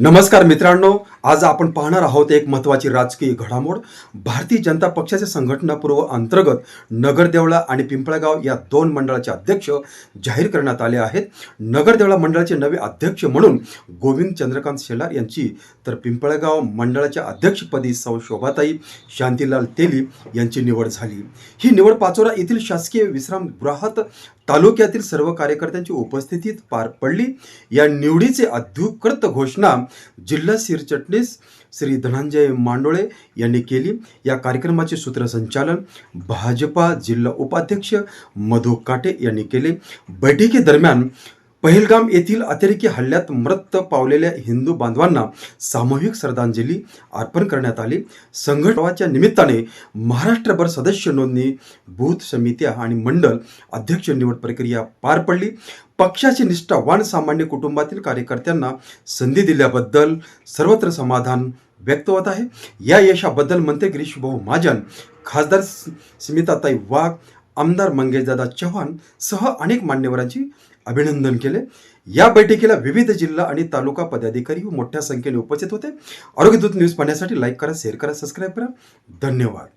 नमस्कार मित्रांनो आज आपण पाहणार आहोत एक महत्त्वाची राजकीय घडामोड. भारतीय जनता पक्षाचे संघटनापूर्व अंतर्गत नगरदेवळा आणि पिंपळगाव या दोन मंडळाचे अध्यक्ष जाहीर करण्यात आले आहेत. नगरदेवळा मंडळाचे नवे अध्यक्ष म्हणून गोविंद चंद्रकांत शेलार यांची तर पिंपळगाव मंडळाच्या अध्यक्षपदी सौ शोभाताई शांतीलाल तेली यांची निवड झाली. ही निवड पाचोरा येथील शासकीय विश्रामगृहात तालुक्यातील सर्व कार्यकर्त्यांची उपस्थितीत पार पडली. या निवडीचे अधिकृत घोषणा जिल्हा सरचिटणीस श्री धनंजय मांडोळे यांनी केली. या कार्यक्रमाचे सूत्रसंचालन भाजपा जिल्हा उपाध्यक्ष मधु काटे यांनी केले. बैठकीदरम्यान पहिलगाम येथील अतिरेकी हल्ल्यात मृत पावलेल्या हिंदू बांधवांना सामूहिक श्रद्धांजली अर्पण करण्यात आली. संघटनाच्या निमित्ताने महाराष्ट्रभर सदस्य नोंदणी बूथ समित्या आणि मंडल अध्यक्ष निवड प्रक्रिया पार पडली. पक्षाचे निष्ठावान सामान्य कुटुंबातील कार्यकर्त्यांना संधी दिल्याबद्दल सर्वत्र समाधान व्यक्त होत आहे. या यशाबद्दल मंत्री गिरीश भाऊ महाजन खासदार स्मिताताई वाघ आमदार मंगेशदादा चव्हाण सह अनेक मान्यवरांची अभिनंदन केले. या बैठकीला विविध जिल्हा आणि तालुका पदाधिकारी मोठ्या संख्येने उपस्थित होते. आरोग्यदूत न्यूज पाहण्यासाठी लाईक करा शेअर करा सबस्क्राईब करा. धन्यवाद.